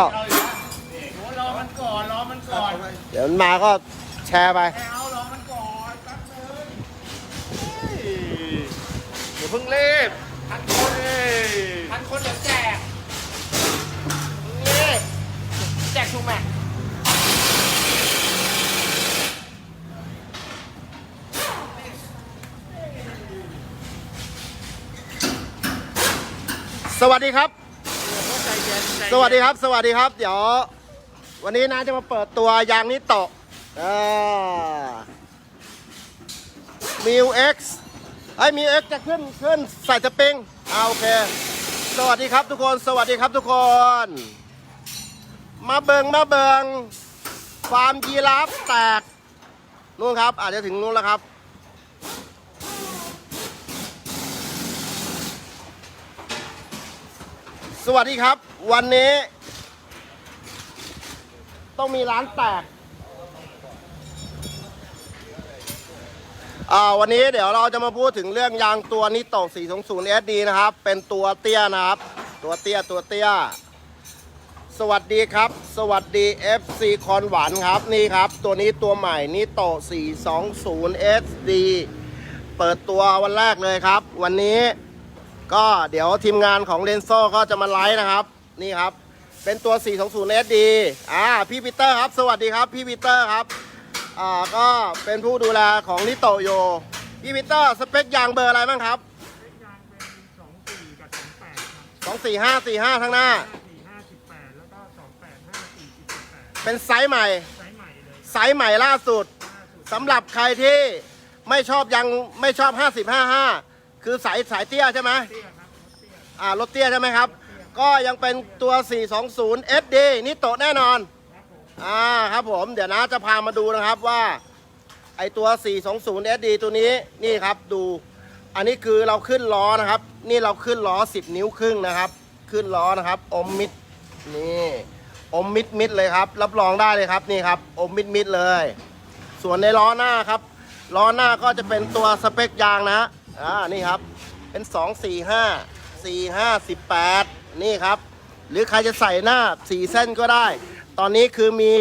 อ้าวเราอีกแล้วโอ้รอมันก่อน รอมันก่อน เดี๋ยวมันมาก็แชร์ไปไม่เอารอมันก่อนแป๊บนึงเฮ้ยอย่าเพิ่งรีบพันคนพันคนเดี๋ยวแจกนี่แจกถูกไหมสวัสดีครับ สวัสดีครับ สวัสดีครับ เดี๋ยว วันนี้นะจะมาเปิดตัวยางนิโตะมิวเอ็กซ์ไอ้มิวเอ็กซ์จะขึ้นขึ้นใส่สปริงอ่าโอเค สวัสดีครับทุกคน สวัสดีครับทุกคน มาเบิงมาเบิงฟาร์มยีราฟแตกนู่นครับ อาจจะถึงนู่นแล้วครับสวัสดีครับ วันนี้ ต้องมีร้านแตกอ่าวันนี้เดี๋ยวเราจะมาพูดถึงเรื่องยางตัวนิโตะ420 SD นะครับ เป็นตัวเตี้ยนะครับ ตัวเตี้ยตัวเตี้ย สวัสดีครับ สวัสดี FC คอนหวานครับนี่ครับ ตัวนี้ตัวใหม่นิโตะ420 SD เปิดตัววันแรกเลยครับ วันนี้ก็เดี๋ยวทีมงานของเลนโซ่ก็จะมาไลฟ์นะครับ นี่ครับ เป็นตัว 420 SD อ่าพี่ปีเตอร์ครับ สวัสดีครับ พี่ปีเตอร์ครับ อ่าก็เป็นผู้ดูแลของนิโตโย พี่ปีเตอร์สเปคยางเบอร์อะไรบ้างครับยางเป็นสองสี่กับสองแปดครับ245 45ข้างหน้า ห้าสี่ห้าสิบแปดแล้วก็สองแปดห้าสี่สิบแปดเป็นไซส์ใหม่ไซส์ใหม่เลยไซส์ใหม่ล่าสุด ล่าสุดสำหรับใครที่ไม่ชอบยังไม่ชอบ 50 55 คือสายสายเตี้ยใช่ไหมเตี้ยครับรถเตี้ย อ่ารถเตี้ยใช่ไหมครับ ก็ยังเป็นตัว 420 SD นิโตะแน่นอน อ่าครับผม เดี๋ยวนะจะพามาดูนะครับว่า ไอตัว 420 SD ตัวนี้นี่ครับดู อันนี้คือเราขึ้นล้อนะครับ นี่เราขึ้นล้อ 10 นิ้วครึ่งนะครับ ขึ้นล้อนะครับ อมมิดนี่อมมิดมิดเลยครับ รับรองได้เลยครับนี่ครับ อมมิดมิดเลย ส่วนในล้อหน้าครับ ล้อหน้าก็จะเป็นตัวสเปคยางนะอ่านี่ครับ เป็น 2 4 5 4 5 18 นี่ครับ หรือใครจะใส่หน้า4เส้นก็ได้ ตอนนี้คือมี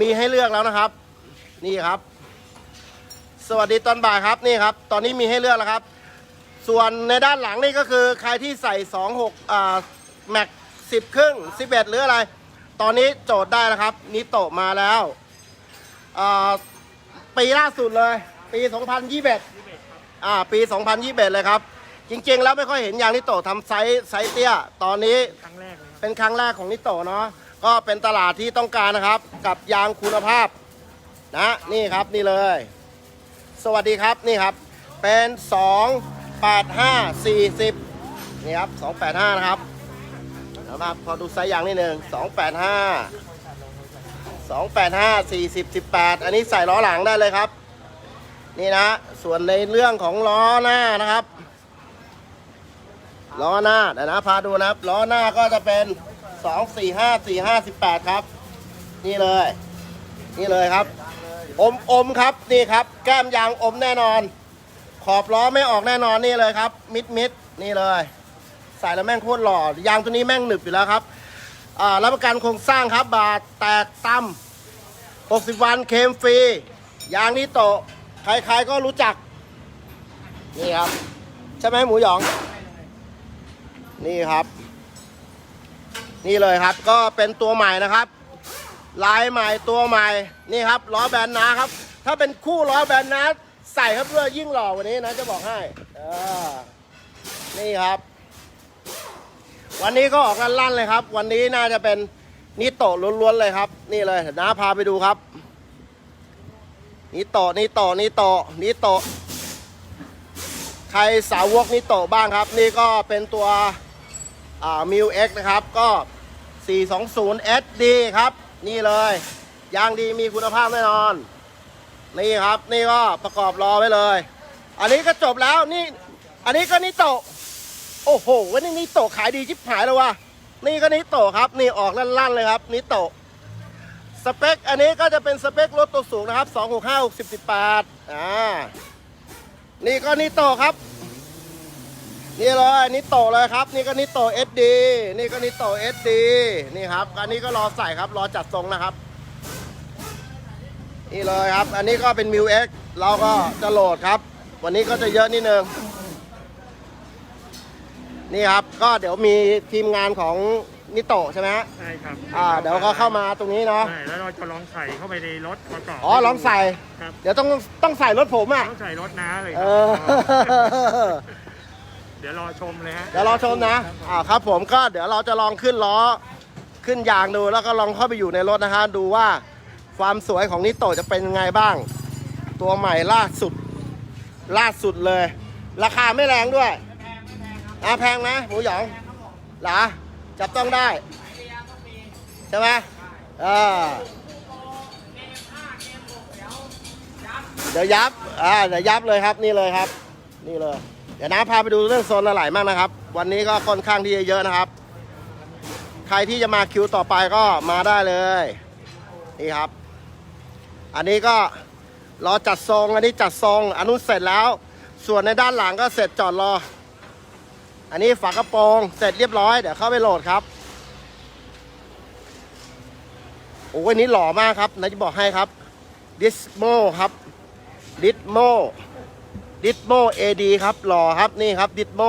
มีให้เลือกแล้วนะครับ นี่ครับ สวัสดีตอนบ่ายครับนี่ครับ ตอนนี้มีให้เลือกแล้วครับ ส่วนในด้านหลังนี่ก็คือใครที่ใส่26อ่าแม็ก10ครึ่ง11หรืออะไร ตอนนี้โจทย์ได้นะครับ นิโตะมาแล้วอ่าปีล่าสุดเลย ปี 2021อ่าปี 2021 เลยครับ จริงๆ แล้วไม่ค่อยเห็นยางนิโตะทำไซส์ไซส์เตี้ย ตอนนี้ครั้งแรกเลยครับเป็นครั้งแรกของนิโตะเนาะก็เป็นตลาดที่ต้องการนะครับ กับยางคุณภาพนะนี่ครับนี่เลย สวัสดีครับนี่ครับ เป็น 2 8 5 40 นี่ครับ 285 นะครับนะครับพอดูไซส์ยางนิดหนึ่ง285 285 40 18 อันนี้ใส่ล้อหลังได้เลยครับ นี่นะ ส่วนในเรื่องของล้อหน้านะครับ ล้อหน้าเดี๋ยวนะพาดูนะครับล้อหน้าก็จะเป็น2 4 5 4 5 18ครับ นี่เลย นี่เลยครับ อมอมครับนี่ครับ แก้มยางอมแน่นอน ขอบล้อไม่ออกแน่นอนนี่เลยครับ มิดมิดนี่เลยใส่แล้วแม่งโคตรหล่อยางตัวนี้แม่งหนึบอยู่แล้วครับอ่ารับประกันโครงสร้างครับบาทแตกตั้ม60 วันเคมฟรี ยางนี้โตใครๆก็รู้จัก นี่ครับ ใช่ไหมหมูหยอง นี่ครับ นี่เลยครับก็เป็นตัวใหม่นะครับ ลายใหม่ตัวใหม่นี่ครับล้อแบนนะครับ ถ้าเป็นคู่ล้อแบนนะใส่ครับเพื่อยิ่งหล่อว่านี้นะจะบอกให้นี่ครับ วันนี้ก็ออกกันลั่นเลยครับ วันนี้น่าจะเป็นนิโตะล้วนๆเลยครับ นี่เลยน้าพาไปดูครับนิโตะนิโตะนิโตะนิโตะใครสาวกนิโตะบ้างครับ นี่ก็เป็นตัว มิวเอ็กนะครับ ก็ 420 SD ครับ นี่เลย ยางดีมีคุณภาพแน่นอน นี่ครับ นี่ก็ประกอบรอไว้เลย อันนี้ก็จบแล้วนี่ อันนี้ก็นิโตะโอ้โหวันนี้นิโตะขายดีชิบหายเลยวะนี่ก็นิโตะครับ นี่ออกลั่นๆเลยครับนิโตะสเปค อันนี้ก็จะเป็นสเปครถตัวสูงนะครับ 265 60 18อ่านี่ก็นิโตะครับ นี่เลยนิโตเลยครับ นี่ก็นิโต SD นี่ก็นิโต SD นี่ครับ อันนี้ก็รอใส่ครับรอจัดทรงนะครับ นี่เลยครับ อันนี้ก็เป็น m ิว X เราก็จะโหลดครับ วันนี้ก็จะเยอะนิดนึงนี่ครับ ก็เดี๋ยวมีทีมงานของนิโตใช่ไหมฮะใช่ครับอ่าเดี๋ยวก็เข้ามาตรงนี้เนาะใช่แล้วเราจะลองใส่เข้าไปในรถประกอบอ๋อลองใส่ ครับ เดี๋ยวต้องต้องใส่รถผมอะต้องใส่รถน้าเลยคเอรัอ เดี๋ยวรอชมเลยฮะเดี๋ยวรอชมนะอ่าครับผมก็เดี๋ยวเราจะลองขึ้นล้อขึ้นยางดูแล้วก็ลองเข้าไปอยู่ในรถนะฮะดูว่าความสวยของนิโตจะเป็นยังไงบ้าง ตัวใหม่ล่าสุดล่าสุดเลย ราคาไม่แรงด้วยอ่าแพงไหมหมูหยองหรอจับต้องได้ ใช่ไหมอ่าเดี๋ยวยับอ่าเดี๋ยวยับเลยครับนี่เลยครับ นี่เลย เดี๋ยวน้าพาไปดูเรื่องโซนละไหลมากนะครับ วันนี้ก็ค่อนข้างที่จะเยอะนะครับ ใครที่จะมาคิวต่อไปก็มาได้เลยนี่ครับ อันนี้ก็รอจัดทรงอันนี้จัดทรงอันนู้นเสร็จแล้ว ส่วนในด้านหลังก็เสร็จจอดรอ อันนี้ฝากระโปรงเสร็จเรียบร้อยเดี๋ยวเข้าไปโหลดครับโอ้ยนี้หล่อมากครับนายจะบอกให้ครับดิสโมครับดิสโม ดิสโมเอดีครับหล่อครับนี่ครับดิสโม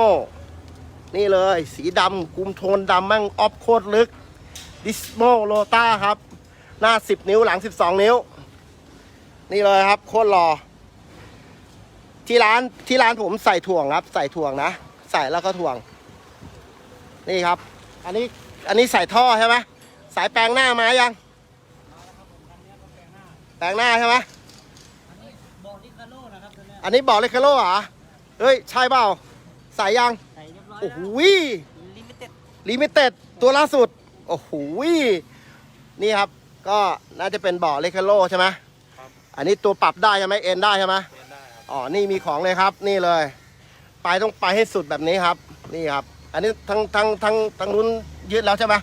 นี่เลย สีดำคุมโทนดำมั่งออฟโคตรลึกดิสโมโลต้าครับ หน้า 10 นิ้วหลัง 12 นิ้ว นี่เลยครับ โคตรหล่อที่ร้านที่ร้านผมใส่ถ่วงครับ ใส่ถ่วงนะ ใส่แล้วก็ถ่วง นี่ครับ อันนี้อันนี้ใส่ท่อใช่ไหมสายแปลงหน้ามายังแปลงหน้าใช่ไหมบอกลิคาโลนะครับตัวเนี้ย อันนี้บอกเลยคาโลเหรอเฮ้ย ใช่เปล่าใส่ยังใส่เรียบร้อยโอ้โหลิมิเต็ดลิมิเต็ดตัวล่าสุด โอ้โหนี่ครับ ก็น่าจะเป็นบ่อเลคาโลใช่ไหมอันนี้ตัวปรับได้ใช่ไหมเอ็นได้ใช่ไหมอ๋อนี่มีของเลยครับ นี่เลย ไปต้องไปให้สุดแบบนี้ครับ นี่ครับ อันนี้ทั้งทั้งทั้งทั้งนู้นยืดแล้วใช่ไหม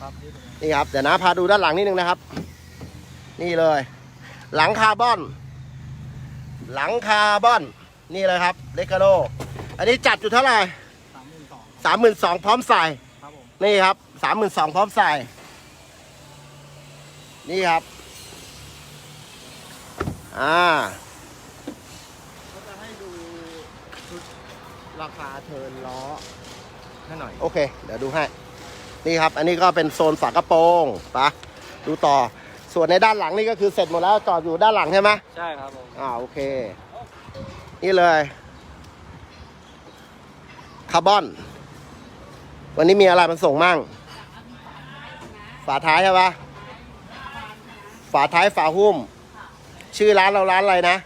ครับนี่ครับเดี๋ยวนะพาดูด้านหลังนิดนึงนะครับ นี่เลย หลังคาร์บอน หลังคาร์บอนนี่เลยครับเลกาโลอันนี้จัดอยู่เท่าไหร่สามหมื่นสองสามหมื่นสองพร้อมใส่ครับผมนี่ครับสามหมื่นสองพร้อมใส่นี่ครับ อ่าก็จะให้ดูชุดราคาเทิร์นล้อให้หน่อย โอเค เดี๋ยวดูให้ นี่ครับ อันนี้ก็เป็นโซนฝากระโปรงปะดูต่อ ส่วนในด้านหลังนี่ก็คือเสร็จหมดแล้วจอดอยู่ด้านหลังใช่ไหมใช่ครับผมอ่าโอเค นี่เลยคาร์บอน วันนี้มีอะไรมันส่งมั่ง ฝาท้ายใช่ปะฝาท้ายฝาหุ้ม ชื่อร้านเราร้านอะไรนะ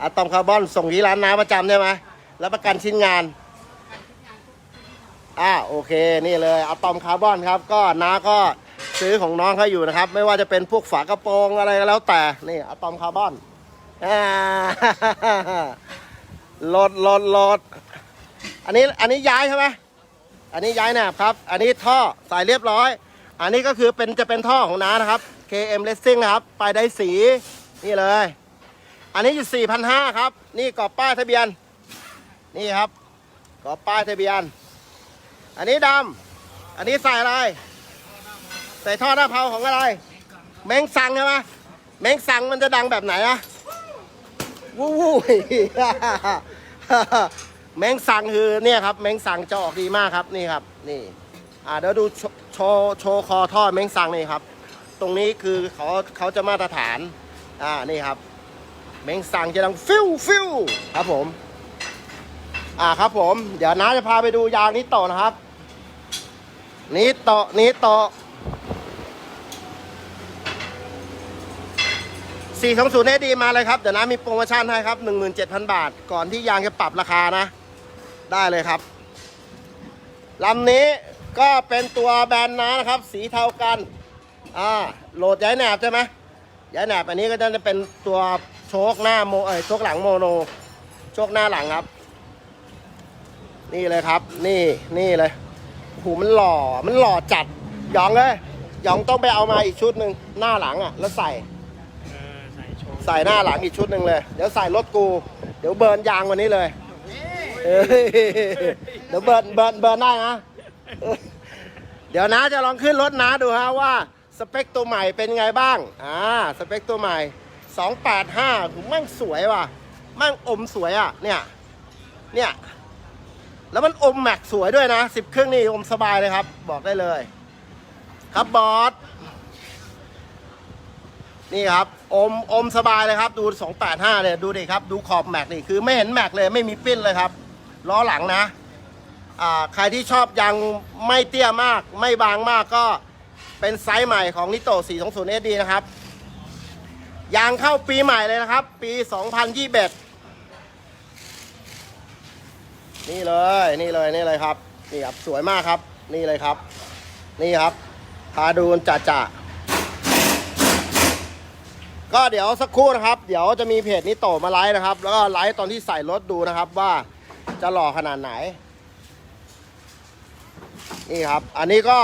อะตอมคาร์บอนส่งที่ร้านน้าประจำใช่ไหมแล้วประกันชิ้นงานอ่าโอเค นี่เลยอะตอมคาร์บอนครับ ก็น้าก็ ซื้อของน้องเขาอยู่นะครับ ไม่ว่าจะเป็นพวกฝากระโปรงอะไรก็แล้วแต่นี่อะตอมคาร์บอนหลดหลดหลดอันนี้อันนี้ย้ายใช่ไหมอันนี้ย้ายแนบครับ อันนี้ท่อใส่เรียบร้อย อันนี้ก็คือเป็นจะเป็นท่อของน้านะครับ KM Racing นะครับไปได้สีนี่เลย อันนี้อยู่ 4,500 ครับ นี่กรอบป้ายทะเบียน นี่ครับกรอบป้ายทะเบียน อันนี้ดำอันนี้ใส่อะไร ใส่ท่อหน้าเพาของอะไร แมงสังใช่ไหมแมงสังมันจะดังแบบไหนอะวู้วู้แมงสังคือเนี่ยครับ แมงสังจะออกดีมากครับนี่ครับ นี่อ่าเดี๋ยวดูโชโชว์โชว์คอท่อแมงสังนี่ครับ ตรงนี้คือเขาเขาจะมาตรฐาน อ่านี่ครับ แมงสังจะดังฟิวฟิวครับผม อ่าครับผม เดี๋ยวน้าจะพาไปดูยางนี้ต่อนะครับ นี้ต่อนี้ต่อ 420เอดีมาเลยครับ เดี๋ยวนะมีโปรโมชั่นให้ครับ 17,000 บาท ก่อนที่ยางจะปรับราคานะ ได้เลยครับลำนี้ก็เป็นตัวแบรนด์นะนะครับ สีเทากัน อ่า โหลดย้ายแหนบใช่ไหมย้ายแหนบอันนี้ก็จะเป็นตัวโชคหน้าโมเอ้ยโชคหลังโมโน โชคหน้าหลังครับ นี่เลยครับ นี่นี่เลยโอ้โหมันหล่อมันหล่อจัดยองเลยยองต้องไปเอามาอีกชุดหนึ่งหน้าหลังอะ แล้วใส่ ใส่หน้าหลังอีกชุดหนึ่งเลย เดี๋ยวใส่รถกู เดี๋ยวเบิร์นยางวันนี้เลยเอ้ยเดี๋ยวเบิร์นเบิร์นเบิร์นได้นะ เดี๋ยวนะจะลองขึ้นรถนะดูฮะว่าสเปคตัวใหม่เป็นไงบ้าง อ่า สเปคตัวใหม่ 285ผมมั่งสวยว่ะ มั่งอมสวยอะ เนี่ย เนี่ย แล้วมันอมแม็กสวยด้วยนะสิบเครื่องนี่อมสบายเลยครับ บอกได้เลย ครับบอส นี่ครับ อมอมสบายเลยครับ ดู 285เลยดูดิครับ ดูขอบแม็กนี่คือไม่เห็นแม็กเลยไม่มีปิ้นเลยครับล้อหลังนะใครที่ชอบยางไม่เตี้ยมาก ไม่บางมากก็เป็นไซส์ใหม่ของนิโต 420 SD นะครับ ยางเข้าปีใหม่เลยนะครับ ปี 2021 นี่เลยนี่เลยนี่เลยครับ นี่ครับ สวยมากครับ นี่เลยครับ นี่ครับพาดูจ่าจ่า ก็เดี๋ยวสักครู่นะครับ เดี๋ยวจะมีเพจนี้โตมาไลฟ์นะครับ แล้วก็ไลฟ์ตอนที่ใส่รถดูนะครับว่าจะหล่อขนาดไหน นี่ครับ อันนี้ก็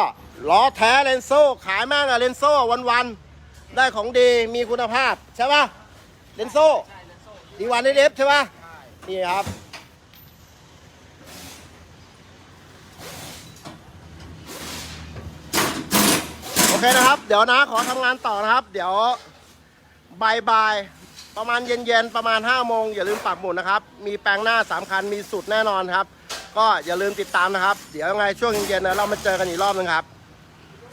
ล้อแท้เลนโซ่ขายม่งอะเลนโซ่วันๆได้ของดีมีคุณภาพ ใช่ปะเลนโซ่ดีวันได้เดฟใช่ปะนี่ครับโอเคนะครับ เดี๋ยวนะขอทำงานต่อนะครับ เดี๋ยว บายๆประมาณเย็นๆ ประมาณ5โมงอย่าลืมปักหมุดนะครับ มีแปลงหน้า 3 คัน มีสุดแน่นอนครับ ก็อย่าลืมติดตามนะครับ เดี๋ยวยังไงช่วงเย็นๆนะเรามาเจอกันอีกรอบนึงครับ